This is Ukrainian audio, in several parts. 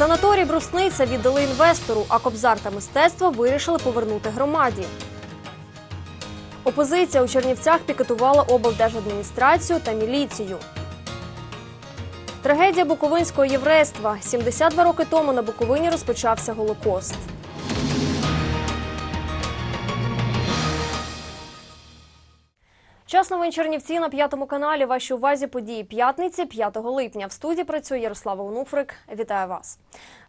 Санаторій Брусниця віддали інвестору, а кобзар та мистецтво вирішили повернути громаді. Опозиція у Чернівцях пікетувала облдержадміністрацію та міліцію. Трагедія буковинського єврейства. 72 роки тому на Буковині розпочався Голокост. Час новин Чернівці на п'ятому каналі. Вашій увазі події п'ятниці 5 липня. В студії працює Ярослава Онуфрик. Вітаю вас.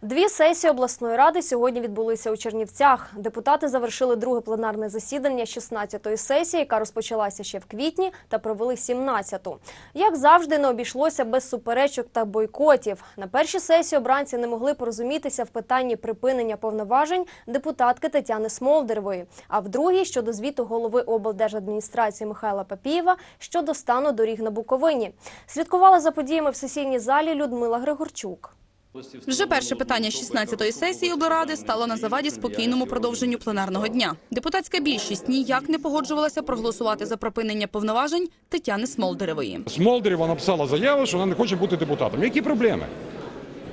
Дві сесії обласної ради сьогодні відбулися у Чернівцях. Депутати завершили друге пленарне засідання 16-ї сесії, яка розпочалася ще в квітні, та провели 17-ту. Як завжди, не обійшлося без суперечок та бойкотів. На першій сесії обранці не могли порозумітися в питанні припинення повноважень депутатки Тетяни Смолдерової. А в другій щодо звіту голови облдержадміністрації Михайла Папієва щодо стану доріг на Буковині. Слідкувала за подіями в сесійній залі Людмила Григорчук. Вже перше питання 16-ї сесії облради стало на заваді спокійному продовженню пленарного дня. Депутатська більшість ніяк не погоджувалася проголосувати за припинення повноважень Тетяни Смолдеревої. Смолдерєва написала заяву, що вона не хоче бути депутатом. Які проблеми?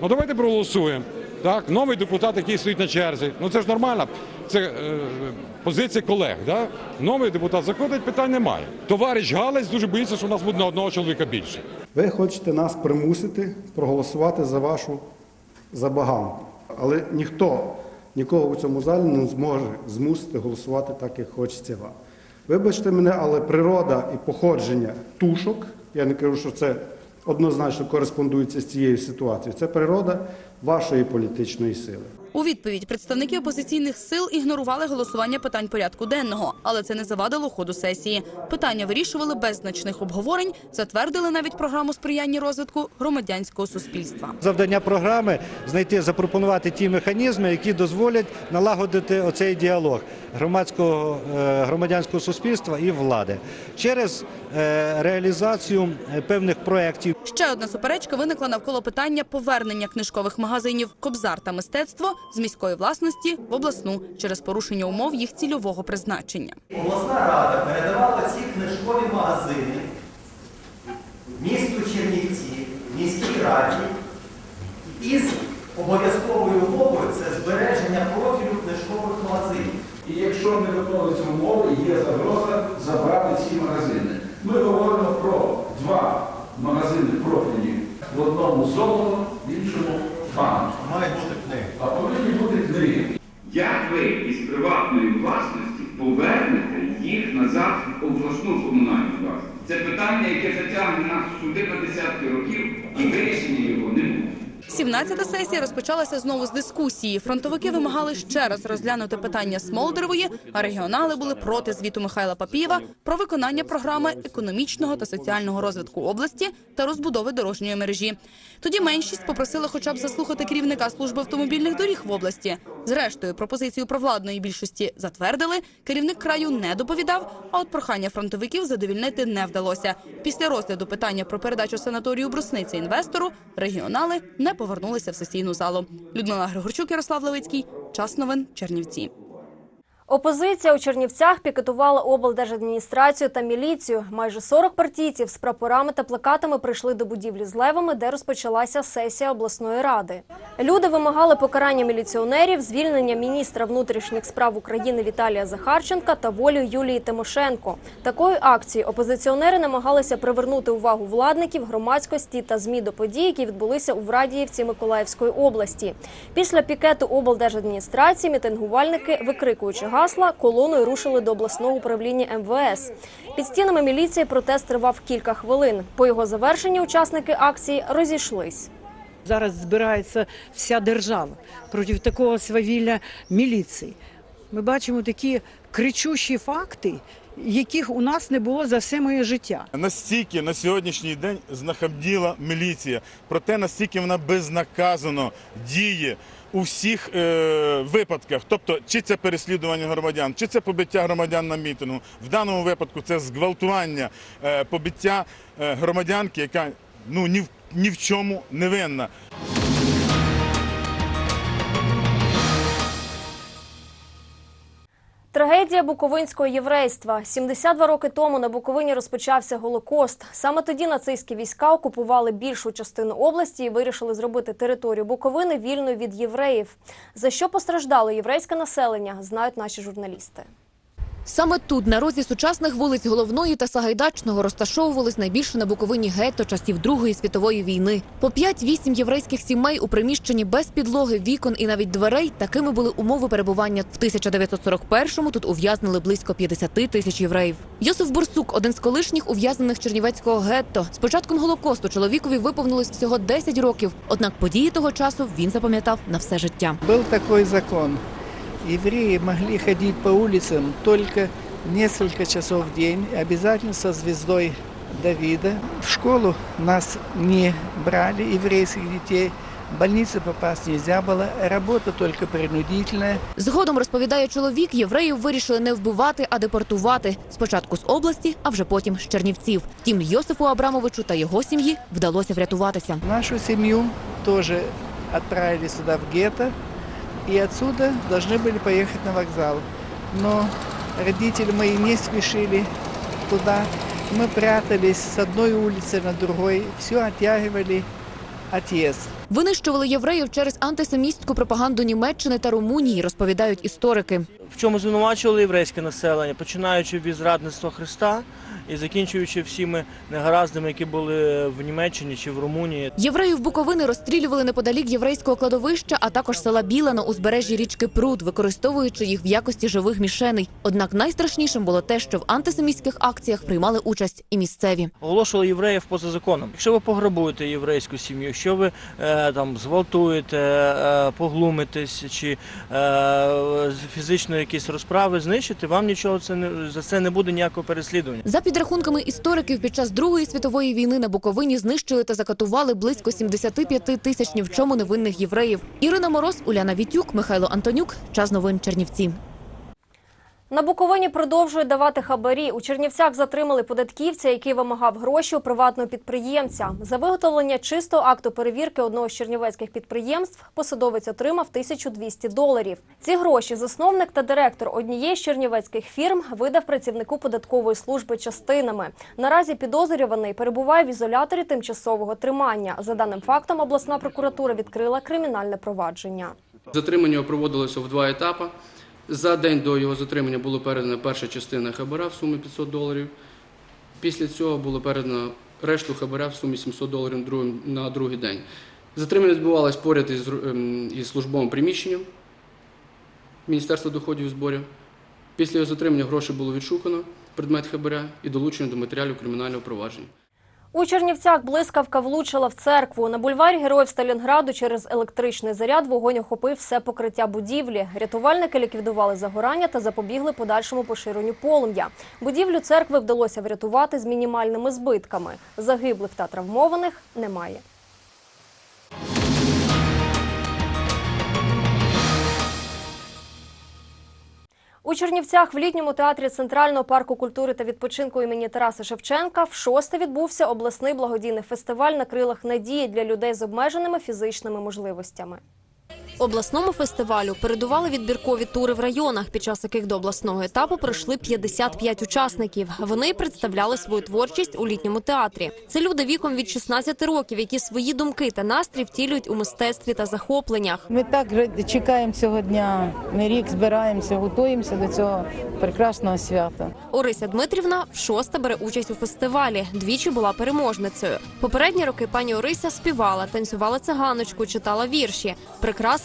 Ну давайте проголосуємо. Так, новий депутат, який стоїть на черзі. Ну це ж нормально. Це е, позиція колег. Да? Новий депутат заходить, питань немає. Товариш Галець дуже боїться, що у нас буде на одного чоловіка більше. Ви хочете нас примусити проголосувати за вашу забаганку. Але ніхто нікого в цьому залі не зможе змусити голосувати так, як хочеться вам. Вибачте мене, але природа і походження тушок, я не кажу, що це однозначно кореспондується з цією ситуацією. Це природа вашої політичної сили. У відповідь представники опозиційних сил ігнорували голосування питань порядку денного, але це не завадило ходу сесії. Питання вирішували без значних обговорень, затвердили навіть програму сприяння розвитку громадянського суспільства. Завдання програми знайти, запропонувати ті механізми, які дозволять налагодити оцей діалог громадського е, громадянського суспільства і влади через е, реалізацію е, певних проєктів. Ще одна суперечка виникла навколо питання повернення книжкових магазинів Кобзар та мистецтво з міської власності в обласну через порушення умов їх цільового призначення. Обласна рада передавала ці книжкові магазини місту Чернівці, міській раді із обов'язковою умовою це збереження профілю книжкових магазинів. І якщо не виконуються умови, є загроза забрати ці магазини. Ми говоримо про два магазини профілі. В одному золото, в іншому банк. Мають бути книги. А повинні бути книги. Як ви із приватної власності повернете їх назад в обласну комунальну власність? Це питання, яке затягне нас суди на десятки років, і вирішення його не буде. 17-та сесія розпочалася знову з дискусії. Фронтовики вимагали ще раз розглянути питання Смолдерової, а регіонали були проти звіту Михайла Папієва про виконання програми економічного та соціального розвитку області та розбудови дорожньої мережі. Тоді меншість попросила хоча б заслухати керівника служби автомобільних доріг в області. Зрештою, пропозицію провладної більшості затвердили. Керівник краю не доповідав. А от прохання фронтовиків задовільнити не вдалося. Після розгляду питання про передачу санаторію Брусниця інвестору регіонали не повернулися в сесійну залу. Людмила Григорчук, Ярослав Левицький. Час новин Чернівці. Опозиція у Чернівцях пікетувала облдержадміністрацію та міліцію. Майже 40 партійців з прапорами та плакатами прийшли до будівлі з левами, де розпочалася сесія обласної ради. Люди вимагали покарання міліціонерів, звільнення міністра внутрішніх справ України Віталія Захарченка та волю Юлії Тимошенко. Такою акцією опозиціонери намагалися привернути увагу владників, громадськості та змі до подій, які відбулися у Врадіївці Миколаївської області. Після пікету облдержадміністрації мітингувальники, викрикуючи гасла, колоною рушили до обласного управління МВС. Під стінами міліції протест тривав кілька хвилин. По його завершенні учасники акції розійшлись. Зараз збирається вся держава проти такого свавілля міліції. Ми бачимо такі кричущі факти, яких у нас не було за все моє життя. Настільки на сьогоднішній день знахабділа міліція, проте настільки вона безнаказано діє у всіх е, випадках. Тобто, чи це переслідування громадян, чи це побиття громадян на мітингу. В даному випадку це зґвалтування, е, побиття е, громадянки, яка ну ні в ні в чому не винна. Трагедія буковинського єврейства. 72 роки тому на Буковині розпочався Голокост. Саме тоді нацистські війська окупували більшу частину області і вирішили зробити територію Буковини вільною від євреїв. За що постраждало єврейське населення, знають наші журналісти. Саме тут, на розі сучасних вулиць Головної та Сагайдачного, розташовувались найбільше на Буковині гетто часів Другої світової війни. По 5-8 єврейських сімей у приміщенні без підлоги, вікон і навіть дверей. Такими були умови перебування. В 1941-му тут ув'язнили близько 50 тисяч євреїв. Йосиф Бурсук – один з колишніх ув'язнених Чернівецького гетто. З початком Голокосту чоловікові виповнилось всього 10 років. Однак події того часу він запам'ятав на все життя. Был такой закон. Евреи могли ходить по улицам только несколько часов в день, обязательно со звездой Давида. В школу нас не брали, еврейских детей. В больницу попасть нельзя было, работа только принудительная. Згодом розповідає чоловік, євреїв вирішили не вбивати, а депортувати. Спочатку з області, а вже потім з Чернівців. Втім, Йосифу Абрамовичу та його сім'ї вдалося врятуватися. Нашу семью тоже отправили сюда, в гетто, и отсюда должны были поехать на вокзал. Но родители мои не спешили туда. Мы прятались с одной улицы на другой, все оттягивали отъезд. Винищували євреїв через антисемістську пропаганду Німеччини та Румунії, розповідають історики. в чому звинувачували єврейське населення, починаючи від зрадництва Христа і закінчуючи всіми негараздами, які були в Німеччині чи в Румунії. Євреїв Буковини розстрілювали неподалік єврейського кладовища, а також села Біла на узбережжі річки Пруд, використовуючи їх в якості живих мішеней. Однак найстрашнішим було те, що в антисемістських акціях приймали участь і місцеві. Оголошували євреїв поза законом. Якщо ви пограбуєте єврейську сім'ю, якщо ви е, там зґвалтуєте, е, поглумитесь чи е, фізично якісь розправи знищите, вам нічого це не за це не буде ніякого переслідування. За підрахунками істориків, під час Другої світової війни на Буковині знищили та закатували близько 75 тисяч ні в чому невинних євреїв. Ірина Мороз, Уляна Вітюк, Михайло Антонюк. Час новин Чернівці. На Буковині продовжують давати хабарі. У Чернівцях затримали податківця, який вимагав гроші у приватного підприємця. За виготовлення чистого акту перевірки одного з чернівецьких підприємств посадовець отримав 1200 доларів. Ці гроші засновник та директор однієї з чернівецьких фірм видав працівнику податкової служби частинами. Наразі підозрюваний перебуває в ізоляторі тимчасового тримання. За даним фактом, обласна прокуратура відкрила кримінальне провадження. Затримання проводилося в два етапи. За день до його затримання було передана перша частина хабара в сумі 500 доларів. Після цього було передано решту хабаря в сумі 700 доларів на другий день. Затримання відбувалось поряд із, ем, із службовим приміщенням Міністерства доходів і зборів. Після його затримання гроші було відшукано, предмет хабаря і долучено до матеріалів кримінального провадження. У Чернівцях блискавка влучила в церкву. На бульварі Героїв Сталінграду через електричний заряд вогонь охопив все покриття будівлі. Рятувальники ліквідували загорання та запобігли подальшому поширенню полум'я. Будівлю церкви вдалося врятувати з мінімальними збитками. Загиблих та травмованих немає. У Чернівцях в літньому театрі Центрального парку культури та відпочинку імені Тараса Шевченка в шосте відбувся обласний благодійний фестиваль на крилах надії для людей з обмеженими фізичними можливостями. Обласному фестивалю передували відбіркові тури в районах, під час яких до обласного етапу пройшли 55 учасників. Вони представляли свою творчість у літньому театрі. Це люди віком від 16 років, які свої думки та настрій втілюють у мистецтві та захопленнях. Ми так чекаємо цього дня. Ми рік збираємося, готуємося до цього прекрасного свята. Орися Дмитрівна вшосте бере участь у фестивалі. Двічі була переможницею. Попередні роки пані Орися співала, танцювала циганочку, читала вірші.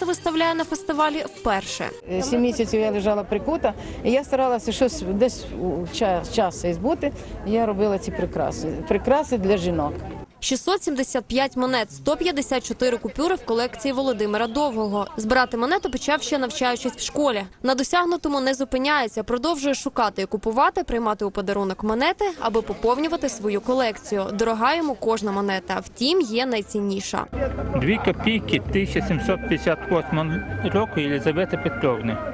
Прикраси виставляє на фестивалі вперше. Е, Сім місяців я лежала прикута, і я старалася щось десь у час, час збути. Я робила ці прикраси. Прикраси для жінок. 675 монет, 154 купюри в колекції Володимира Довгого. Збирати монету почав ще навчаючись в школі. На досягнутому не зупиняється, продовжує шукати і купувати, приймати у подарунок монети, аби поповнювати свою колекцію. Дорога йому кожна монета. Втім, є найцінніша. Дві копійки 1758 року Єлизавети Петровни.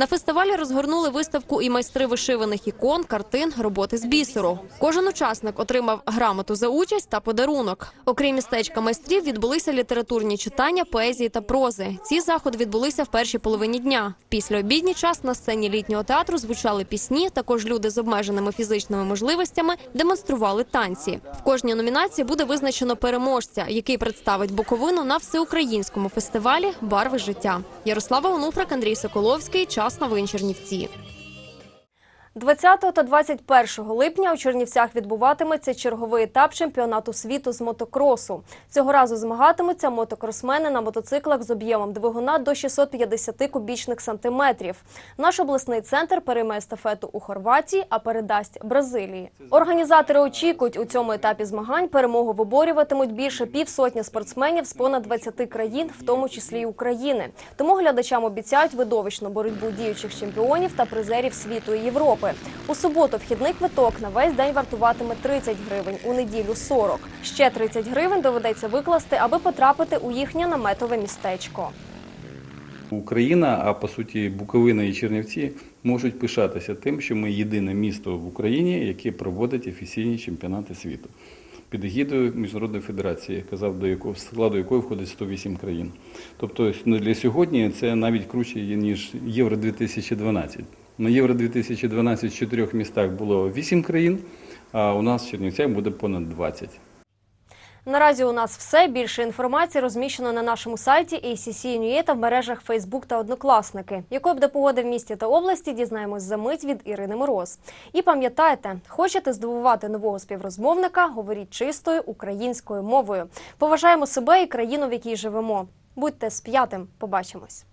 На фестивалі розгорнули виставку і майстри вишиваних ікон, картин, роботи з бісеру. Кожен учасник отримав грамоту за участь та подарунок. Окрім містечка майстрів, відбулися літературні читання, поезії та прози. Ці заходи відбулися в першій половині дня. Після обідній час на сцені літнього театру звучали пісні. Також люди з обмеженими фізичними можливостями демонстрували танці. В кожній номінації буде визначено переможця, який представить Буковину на всеукраїнському фестивалі Барви життя. Ярослава Онуфрик, Андрій Соколовський. Час новин Чернівці. 20 та 21 липня у Чернівцях відбуватиметься черговий етап чемпіонату світу з мотокросу. Цього разу змагатимуться мотокросмени на мотоциклах з об'ємом двигуна до 650 кубічних сантиметрів. Наш обласний центр перейме естафету у Хорватії, а передасть Бразилії. Організатори очікують, у цьому етапі змагань перемогу виборюватимуть більше півсотні спортсменів з понад 20 країн, в тому числі й України. Тому глядачам обіцяють видовищну боротьбу діючих чемпіонів та призерів світу і Європи. У суботу вхідний квиток на весь день вартуватиме 30 гривень, у неділю 40. Ще 30 гривень доведеться викласти, аби потрапити у їхнє наметове містечко. Україна, а по суті Буковина і Чернівці можуть пишатися тим, що ми єдине місто в Україні, яке проводить офіційні чемпіонати світу під егідою Міжнародної федерації, казав, до якого складу якої входить 108 країн. Тобто ну, для сьогодні це навіть круче ніж Євро 2012. На Євро 2012 в чотирьох містах було 8 країн, а у нас в Чернівцях буде понад 20. Наразі у нас все. Більше інформації розміщено на нашому сайті ACC.NUA та в мережах Facebook та Однокласники. Якою буде погода в місті та області, дізнаємось за мить від Ірини Мороз. І пам'ятайте, хочете здивувати нового співрозмовника, говоріть чистою українською мовою. Поважаємо себе і країну, в якій живемо. Будьте з п'ятим. Побачимось.